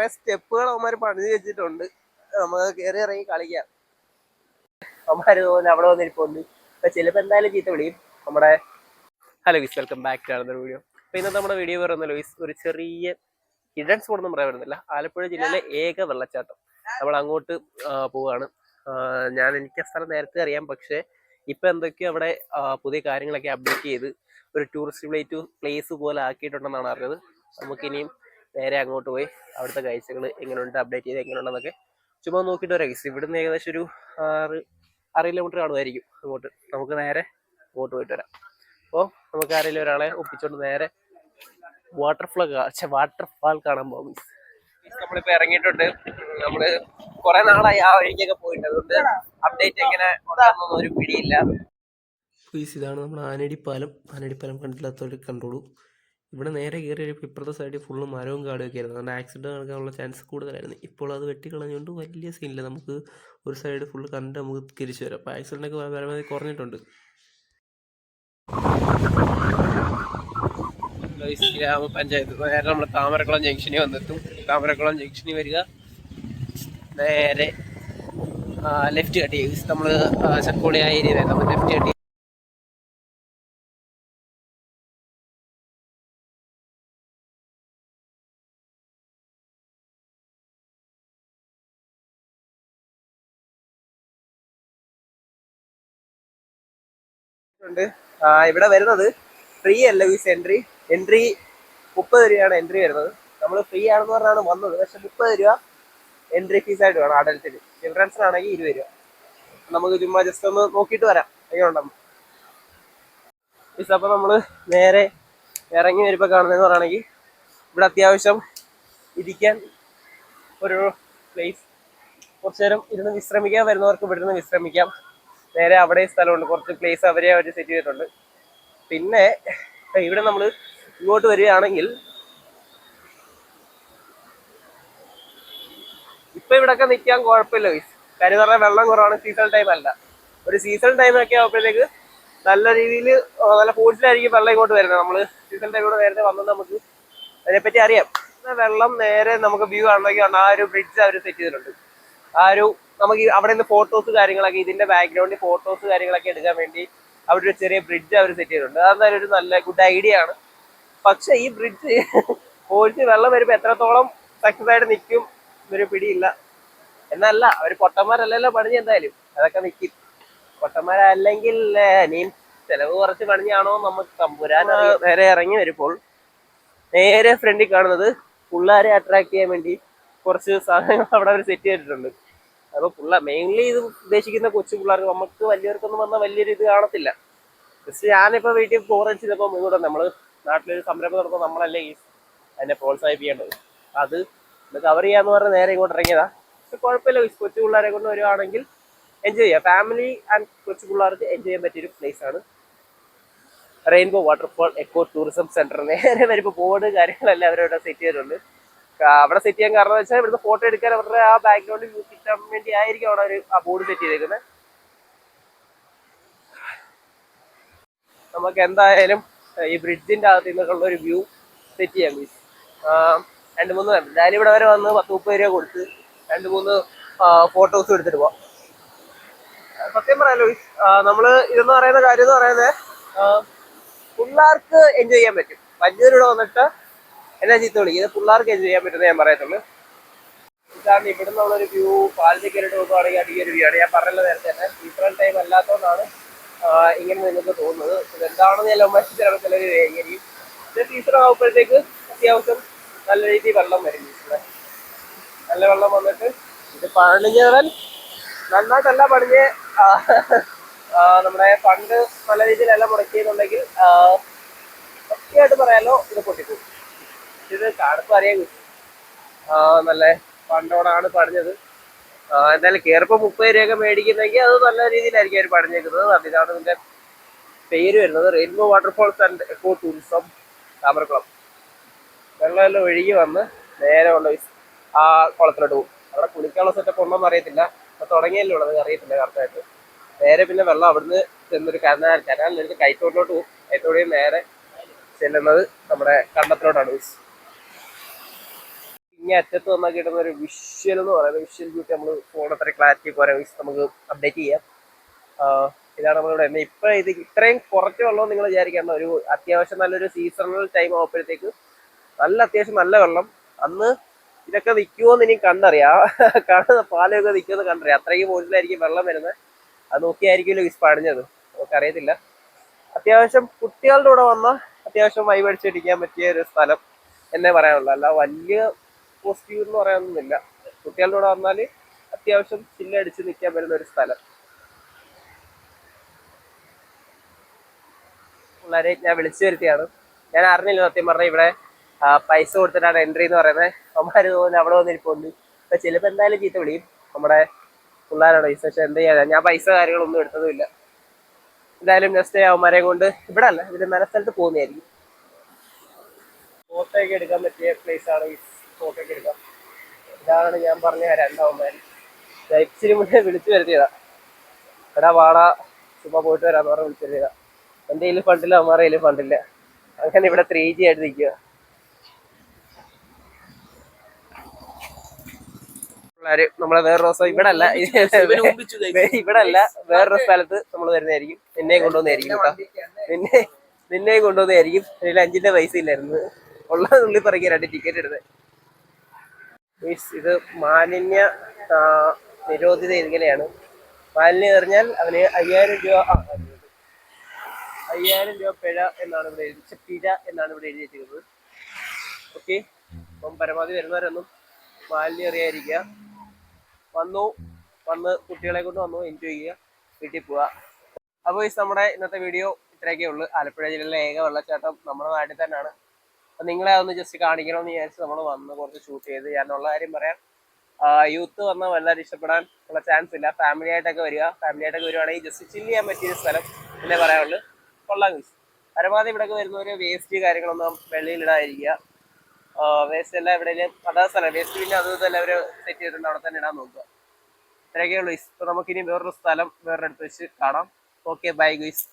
കുറെ സ്റ്റെപ്പുകൾ അവന്മാർ പണിത് വെച്ചിട്ടുണ്ട്. നമുക്ക് കയറി ഇറങ്ങി കളിക്കാം. അവന്മാര് തോന്നുന്നു അവിടെ വന്നിരിപ്പുണ്ട്. അപ്പൊ ചിലപ്പോ എന്തായാലും ചീത്ത വിളിയും. നമ്മുടെ hello whis welcome back to another video അപ്പൊ ഇന്നത്തെ നമ്മുടെ വീഡിയോ പറയുന്നത് വിസ് ഒരു ചെറിയ ഹിഡൻ സ്പോട്ട് ഒന്നും പറയാൻ പറ്റുന്നില്ല. ആലപ്പുഴ ജില്ലയിലെ ഏക വെള്ളച്ചാട്ടം. നമ്മൾ അങ്ങോട്ട് പോവാണ്. ഞാൻ എനിക്ക് ആ സ്ഥലം നേരത്തെ അറിയാം. പക്ഷേ ഇപ്പൊ എന്തൊക്കെയോ അവിടെ പുതിയ കാര്യങ്ങളൊക്കെ അപ്ഡേറ്റ് ചെയ്ത് ഒരു ടൂറിസ്റ്റ് പ്ലേറ്റ് പ്ലേസ് പോലെ ആക്കിയിട്ടുണ്ടെന്നാണ് അറിഞ്ഞത്. നമുക്കിനിയും നേരെ അങ്ങോട്ട് പോയി. അവിടുത്തെ കാഴ്ചകൾ എങ്ങനെയുണ്ട്? അപ്ഡേറ്റ് ചെയ്ത് എങ്ങനെയുണ്ടെന്നൊക്കെ ചുമ്മാ നോക്കിയിട്ട് വരാം ഗൈസ് ഇവിടുന്ന് ഏകദേശം ഒരു ആറ് ആറ് കിലോമീറ്റർ കാണുമായിരിക്കും അങ്ങോട്ട്. നമുക്ക് നേരെ അങ്ങോട്ട് പോയിട്ട് വരാം. അപ്പോൾ നമുക്ക് ആരെങ്കിലും ഒരാളെ ഒപ്പിച്ചുകൊണ്ട് നേരെ വാട്ടർഫ്ലോ വാട്ടർഫാൾ കാണാൻ പോകും നമ്മളിപ്പോ ഇറങ്ങിയിട്ടുണ്ട്. നമ്മൾ കുറെ നാളായി ആ വഴിക്കൊക്കെ പോയിട്ട്. അതുകൊണ്ട് അപ്ഡേറ്റ് എങ്ങനെ ഉണ്ടാകുന്ന ഒരു പിടിയില്ല. ഇതാണ് നമ്മുടെ ആനടിപ്പാലം ആനടിപ്പാലം കണ്ടില്ലാത്തവർ കണ്ടോളൂ. ഇവിടെ നേരെ കയറി ഇപ്പുറത്തെ സൈഡിൽ ഫുള്ള് മരവും കാടും ഒക്കെ ആയിരുന്നു. അതുകൊണ്ട് ആക്സിഡന്റ് നടക്കാനുള്ള ചാൻസ് കൂടുതലായിരുന്നു. ഇപ്പോൾ അത് വെട്ടിക്കളഞ്ഞുകൊണ്ട് വലിയ സീനില്ല നമുക്ക് ഒരു സൈഡ് ഫുള്ള് കണ്ട് നമുക്ക് തിരിച്ചു വരാം. അപ്പോൾ ആക്സിഡന്റൊക്കെ പരമാവധി കുറഞ്ഞിട്ടുണ്ട്. ഗ്രാമപഞ്ചായത്ത് നേരെ നമ്മൾ താമരക്കുളം ജംഗ്ഷനിൽ വന്നെത്തും. താമരക്കുളം ജംഗ്ഷനിൽ വരിക. നേരെ ലെഫ്റ്റ് കട്ട് നമ്മൾ ചക്കോളി ആ നമ്മൾ ലെഫ്റ്റ് കട്ട് ഉണ്ട്. ഇവിടെ വരുന്നത് ഫ്രീ അല്ല ഫീസ് എൻട്രി എൻട്രി മുപ്പത് രൂപയാണ് എൻട്രി വരുന്നത്. നമ്മൾ ഫ്രീ ആണെന്ന് പറഞ്ഞാണ് വന്നത്. പക്ഷെ മുപ്പത് രൂപ എൻട്രി ഫീസ് ആയിട്ട് വേണം അഡൽറ്റിന് ചിൽഡ്രൻസിനാണെങ്കിൽ ഇരുപത് രൂപ. നമുക്ക് ചുമ്മാ ജസ്റ്റ് ഒന്ന് നോക്കിയിട്ട് വരാം. എങ്ങനെയുണ്ടെന്ന് ഫീസ് അപ്പോൾ നമ്മൾ നേരെ ഇറങ്ങി വരുമ്പോൾ കാണുന്നതെന്ന് പറയുകയാണെങ്കിൽ ഇവിടെ അത്യാവശ്യം ഇരിക്കാൻ ഒരു പ്ലേസ് കുറച്ചു നേരം ഇരുന്ന് വിശ്രമിക്കാൻ വരുന്നവർക്ക് ഇവിടെ നിന്ന് വിശ്രമിക്കാം. നേരെ അവിടെ സ്ഥലമുണ്ട്. കുറച്ച് പ്ലേസ് അവരെ അവർ സെറ്റ് ചെയ്തിട്ടുണ്ട്. പിന്നെ ഇവിടെ നമ്മൾ ഇങ്ങോട്ട് വരികയാണെങ്കിൽ ഇപ്പൊ ഇവിടൊക്കെ നിൽക്കാൻ കുഴപ്പമില്ല ഗൈസ് കാര്യം പറഞ്ഞാൽ വെള്ളം കുറവാണ് സീസൺ ടൈം അല്ല. ഒരു സീസൺ ടൈം ഒക്കെ ആകുമ്പോഴത്തേക്ക് നല്ല രീതിയിൽ നല്ല ഫോഴ്സിലായിരിക്കും വെള്ളം ഇങ്ങോട്ട് വരുന്നത്. നമ്മൾ സീസൺ ടൈമിലൂടെ നേരത്തെ വന്നത് നമുക്ക് അതിനെപ്പറ്റി അറിയാം. വെള്ളം നേരെ നമുക്ക് വ്യൂ കാണണമെങ്കിൽ ആ ഒരു ബ്രിഡ്ജ് അവർ സെറ്റ് ചെയ്തിട്ടുണ്ട്. ആ ഒരു നമുക്ക് അവിടെ നിന്ന് ഫോട്ടോസ് കാര്യങ്ങളൊക്കെ ഇതിന്റെ ബാക്ക്ഗ്രൗണ്ടിൽ ഫോട്ടോസ് കാര്യങ്ങളൊക്കെ എടുക്കാൻ വേണ്ടി അവിടെ ഒരു ചെറിയ ബ്രിഡ്ജ് അവർ സെറ്റ് ചെയ്തിട്ടുണ്ട്. അതെന്തായാലും ഒരു നല്ല ഗുഡ് ഐഡിയ ആണ്. പക്ഷെ ഈ ബ്രിഡ്ജ് പോലീസ് വെള്ളം വരുമ്പോൾ എത്രത്തോളം സക്സസ് ആയിട്ട് നിൽക്കും എന്നൊരു പിടിയില്ല. എന്നല്ല അവർ പൊട്ടന്മാരല്ലല്ലോ പണിഞ്ഞ് എന്തായാലും. അതൊക്കെ നിൽക്കും പൊട്ടന്മാരല്ലെങ്കിൽ നീ ചെലവ് കുറച്ച് പണിഞ്ഞാണോ നമുക്ക് തമ്പുരാൻ നേരെ ഇറങ്ങി വരുമ്പോൾ നേരെ ഫ്രണ്ടിൽ കാണുന്നത് പിള്ളേരെ അട്രാക്ട് ചെയ്യാൻ വേണ്ടി കുറച്ച് സാധനങ്ങൾ അവിടെ അവർ സെറ്റ് ചെയ്തിട്ടുണ്ട്. അപ്പൊ പിള്ള മെയിൻലി ഇത് ഉദ്ദേശിക്കുന്ന കൊച്ചു പിള്ളേർക്ക് നമുക്ക് വലിയവർക്കൊന്നും വന്ന വലിയൊരു ഇത് കാണത്തില്ല. ജസ്റ്റ് ഞാനിപ്പോ വീട്ടിൽ ചെയ്തപ്പോ ഇങ്ങോട്ട് നമ്മൾ നാട്ടിലൊരു സംരംഭം നടത്തുമ്പോൾ നമ്മളല്ലേ ഈ അതിനെ പ്രോത്സാഹിപ്പിക്കേണ്ടത്. അത് ഇത് കവർ ചെയ്യാന്ന് പറഞ്ഞ് നേരെ ഇങ്ങോട്ട് ഇറങ്ങിയതാ. പക്ഷെ കുഴപ്പമില്ല കൊച്ചു പിള്ളേരെ കൊണ്ട് വരുവാണെങ്കിൽ എൻജോയ് ചെയ്യാം. ഫാമിലി ആൻഡ് കൊച്ചു പിള്ളേർക്ക് എൻജോയ് ചെയ്യാൻ പറ്റിയൊരു പ്ലേസ് ആണ് rainbow waterfall eco tourism centre നേരെ വരുമ്പോൾ ബോർഡ് കാര്യങ്ങളെല്ലാം അവരവിടെ സെറ്റ് ചെയ്തിട്ടുണ്ട്. അവിടെ സെറ്റ് ചെയ്യാൻ കാരണം വെച്ചാൽ ഇവിടുന്ന് ഫോട്ടോ എടുക്കാൻ അവരുടെ ആ ബാക്ക്ഗ്രൗണ്ട് വ്യൂ കിട്ടാൻ വേണ്ടി ആയിരിക്കും അവിടെ ഒരു ആ ബോർഡ് സെറ്റ് ചെയ്തേക്കുന്നത് നമുക്ക് എന്തായാലും ഈ ബ്രിഡ്ജിന്റെ അകത്ത് നിന്നുള്ള ഒരു വ്യൂ സെറ്റ് ചെയ്യാം പ്ലീസ് രണ്ട് മൂന്ന് എന്തായാലും ഇവിടെ വരെ വന്ന് പത്ത് മുപ്പത് രൂപ കൊടുത്ത് രണ്ട് മൂന്ന് ഫോട്ടോസ് എടുത്തിട്ട് പോവാം. സത്യം പറയാലോ നമ്മൾ ഇതെന്ന് പറയുന്ന കാര്യം എന്ന് പറയുന്നത് പിള്ളേർക്ക് എൻജോയ് ചെയ്യാൻ പറ്റും. വലിയവരിവിടെ വന്നിട്ട് എന്നാ ചീത്ത വിളിക്കും ഇത് പിള്ളേർക്ക് എൻജോയ് ചെയ്യാൻ പറ്റുന്ന ഞാൻ പറയത്തുള്ളൂ. കാരണം ഇവിടെ നിന്നുള്ളൊരു വ്യൂ പാലത്തിൽ കയറിയിട്ട് നോക്കുവാണെങ്കിൽ അത് ഒരു വ്യൂ ആണ്. ഞാൻ പറഞ്ഞല്ലോ നേരത്തെ തന്നെ. സീസൺ ടൈം അല്ലാത്തതുകൊണ്ടാണ് ഇങ്ങനെ നിങ്ങൾക്ക് തോന്നുന്നത്. ഇത് എന്താണെന്ന് ഞാൻ മത്സരിച്ചാണ് ചിലർ എങ്ങനെയും ഇത് സീസൺ ആകുമ്പോഴത്തേക്ക് അത്യാവശ്യം നല്ല രീതിയിൽ വെള്ളം വരും. നല്ല വെള്ളം വന്നിട്ട് ഇത് പണിഞ്ഞവൻ നന്നായിട്ടല്ല പണിഞ്ഞ് നമ്മുടെ ഫണ്ട് നല്ല രീതിയിലെല്ലാം മുടക്കിയെന്നുണ്ടെങ്കിൽ സത്യമായിട്ട് പറയാലോ ഇത് പൊട്ടിപ്പോകും. ഇത് കാണുമ്പോൾ അറിയാൻ കിട്ടും നല്ല പണ്ടോടാണ് പണിഞ്ഞത്. എന്തായാലും കയറിപ്പോ മുപ്പത് രൂപയൊക്കെ മേടിക്കുന്നെങ്കിൽ അത് നല്ല രീതിയിലായിരിക്കും അവർ പറഞ്ഞേക്കുന്നത് അതിലാണ് ഇതിന്റെ പേര് വരുന്നത്. Rainbow waterfalls and eco tourism Thamarakulam വെള്ളമെല്ലാം ഒഴുകി വന്ന് നേരെ ഉള്ള ആ കുളത്തിലോട്ട് പോകും. അവിടെ കുളിക്കാനുള്ള സെറ്റപ്പ് ഉണ്ടോന്ന് അറിയത്തില്ല. അപ്പൊ തുടങ്ങിയല്ലേ ഉള്ളത് അറിയത്തില്ല കറക്റ്റായിട്ട് നേരെ പിന്നെ വെള്ളം അവിടുന്ന് ചെന്നൊരു കനാൽ കനാലിലെടുത്ത് കൈത്തോട്ടിലോട്ട് പോകും. കൈത്തോടിയിൽ നേരെ ചെല്ലുന്നത് നമ്മുടെ കണ്ടത്തിലോട്ടാണ് ഇങ്ങനെ അറ്റത്ത് വന്നാൽ കിട്ടുന്ന ഒരു വിഷ്വൽ എന്ന് പറയുന്നത് വിഷ്വൽ ബ്യൂട്ടി നമ്മൾ ഫോൺ അത്ര ക്ലാരിറ്റി പോരാ നമുക്ക് അപ്ഡേറ്റ് ചെയ്യാം. ഇതാണ് നമ്മളിവിടെ ഇപ്പം ഇത് ഇത്രയും കുറച്ച് വെള്ളം നിങ്ങൾ വിചാരിക്കേണ്ട. ഒരു അത്യാവശ്യം നല്ലൊരു സീസണൽ ടൈം ആകുമ്പോഴത്തേക്ക് നല്ല അത്യാവശ്യം നല്ല വെള്ളം. അന്ന് ഇതൊക്കെ നിൽക്കുമോന്ന് ഇനി കണ്ടറിയാം. കാണുന്ന പാലൊക്കെ നിൽക്കുമെന്ന് കണ്ടറിയാം. അത്രയും മുകളിലായിരിക്കും വെള്ളം വരുന്നത്. അത് നോക്കിയായിരിക്കുമല്ലോ വിസ് പണിഞ്ഞത്. നമുക്കറിയത്തില്ല. അത്യാവശ്യം കുട്ടികളുടെ കൂടെ വന്ന അത്യാവശ്യം വൈബടിച്ചടിക്കാൻ പറ്റിയ ഒരു സ്ഥലം എന്നേ പറയാനുള്ളൂ. അല്ല വലിയ പോസിറ്റീവ് എന്ന് പറയാനൊന്നുമില്ല. കുട്ടികളുടെ കൂടെ വന്നാൽ അത്യാവശ്യം ചില്ലടിച്ച് നിൽക്കാൻ പറ്റുന്ന ഒരു സ്ഥലം. പിള്ളേരെ ഞാൻ വിളിച്ചു വരുത്തിയാണ്. ഞാൻ അറിഞ്ഞില്ല സത്യം പറഞ്ഞാൽ ഇവിടെ പൈസ കൊടുത്തിട്ടാണ് എൻട്രി എന്ന് പറയുന്നത് അമ്മമാര് തോന്നുന്നു അവിടെ വന്നിരിപ്പുണ്ട്. ഇപ്പൊ ചിലപ്പോ എന്തായാലും ചീത്ത വിളിയും. നമ്മുടെ പിള്ളേരാണ് പൈസ പക്ഷെ എന്ത് ചെയ്യാനാ. ഞാൻ പൈസ കാര്യങ്ങളൊന്നും എടുത്തതുമില്ല. എന്തായാലും നെക്സ്റ്റ് അവന്മാരെ കൊണ്ട് ഇവിടെ അല്ല ഇതിന്റെ നല്ല സ്ഥലത്ത് പോകുന്നതായിരിക്കും. ഫോട്ടോ ഒക്കെ എടുക്കാൻ പറ്റിയ പ്ലേസ് ആണ് ഈ ഫോട്ടോ ഒക്കെ എടുക്കാം. ഇതാണ് ഞാൻ പറഞ്ഞ രണ്ടാവുമ്പോൾ ഇച്ചിരി മുന്നേ വിളിച്ചു വരുത്തിയതാ. എടാ വാടാ ചുമ്മാ പോയിട്ട് വരാന്ന് പറഞ്ഞ് വിളിച്ചു വരുത്തിയതാ. എന്റെ കയ്യിൽ ഫണ്ടില്ല അമ്മാരുടെ കയ്യിൽ ഫണ്ടില്ല അങ്ങനെ ഇവിടെ ത്രീ ജി ആയിട്ട് നിൽക്കുക പിള്ളേര് നമ്മളെ വേറൊരു ദിവസം ഇവിടെ അല്ല ഇവിടെ അല്ല വേറൊരു സ്ഥലത്ത് നമ്മൾ വരുന്നതായിരിക്കും. നിന്നെയും കൊണ്ടുവന്നായിരിക്കും കേട്ടോ. നിന്നെ നിന്നെയും കൊണ്ടുവന്നായിരിക്കും അതിൽ അഞ്ചിന്റെ പൈസ ഇല്ലായിരുന്നു. ഉള്ള ഉള്ളി പറയ്ക്കുക രണ്ട് ടിക്കറ്റ് എടുത്ത്. Guys, ഇത് മാലിന്യ നിരോധിത ഇരിക്കലെയാണ് മാലിന്യം എറിഞ്ഞാൽ അവന് അയ്യായിരം രൂപ അയ്യായിരം രൂപ പിഴ എന്നാണ് ഇവിടെ എഴുതി പിഴ എന്നാണ് ഇവിടെ എഴുതി വെച്ചിരിക്കുന്നത് ഓക്കെ? അപ്പം പരമാവധി വരുന്നവരൊന്നും മാലിന്യം എറിയാതിരിക്കുക. വന്നു വന്ന് കുട്ടികളെ കൊണ്ട് വന്നു എൻജോയ് ചെയ്യുക വീട്ടിൽ പോവുക. അപ്പോൾ ഈ നമ്മുടെ ഇന്നത്തെ വീഡിയോ ഇത്രയൊക്കെ ഉള്ളൂ. ആലപ്പുഴ ജില്ലയിലെ ഏക വെള്ളച്ചാട്ടം നമ്മുടെ നാട്ടിൽ തന്നെയാണ്. അപ്പം നിങ്ങളെ അതൊന്ന് ജസ്റ്റ് കാണിക്കണമെന്ന് വിചാരിച്ച് നമ്മൾ വന്ന് കുറച്ച് ഷൂട്ട് ചെയ്ത് ഞാനുള്ള കാര്യം പറയാം. യൂത്ത് വന്നാൽ വല്ലാതെ ഇഷ്ടപ്പെടാൻ ഉള്ള ചാൻസ് ഇല്ല. ഫാമിലി ആയിട്ടൊക്കെ വരിക. ഫാമിലി ആയിട്ടൊക്കെ വരുവാണെങ്കിൽ ജസ്റ്റ് ചില്ല് ചെയ്യാൻ പറ്റിയ സ്ഥലം എന്നെ പറയാനുള്ളൂ. കൊള്ളാം മീൻസ് പരമാവധി ഇവിടെയൊക്കെ വരുന്നവർ വേസ്റ്റ് കാര്യങ്ങളൊന്നും വെളിയിലിടാതിരിക്കുക വേസ്റ്റ് എല്ലാം എവിടെയെങ്കിലും അതാ സ്ഥലം. വേസ്റ്റ് പിന്നെ അത് തന്നെ അവർ സെറ്റ് ചെയ്തിട്ടുണ്ട്. അവിടെ തന്നെ ഇടാൻ നോക്കുക. ഇത്രയൊക്കെയുള്ളൂ ഇപ്പൊ നമുക്കിനി വേറൊരു സ്ഥലം വേറൊരു അടുത്ത് വെച്ച് കാണാം. Okay bye guys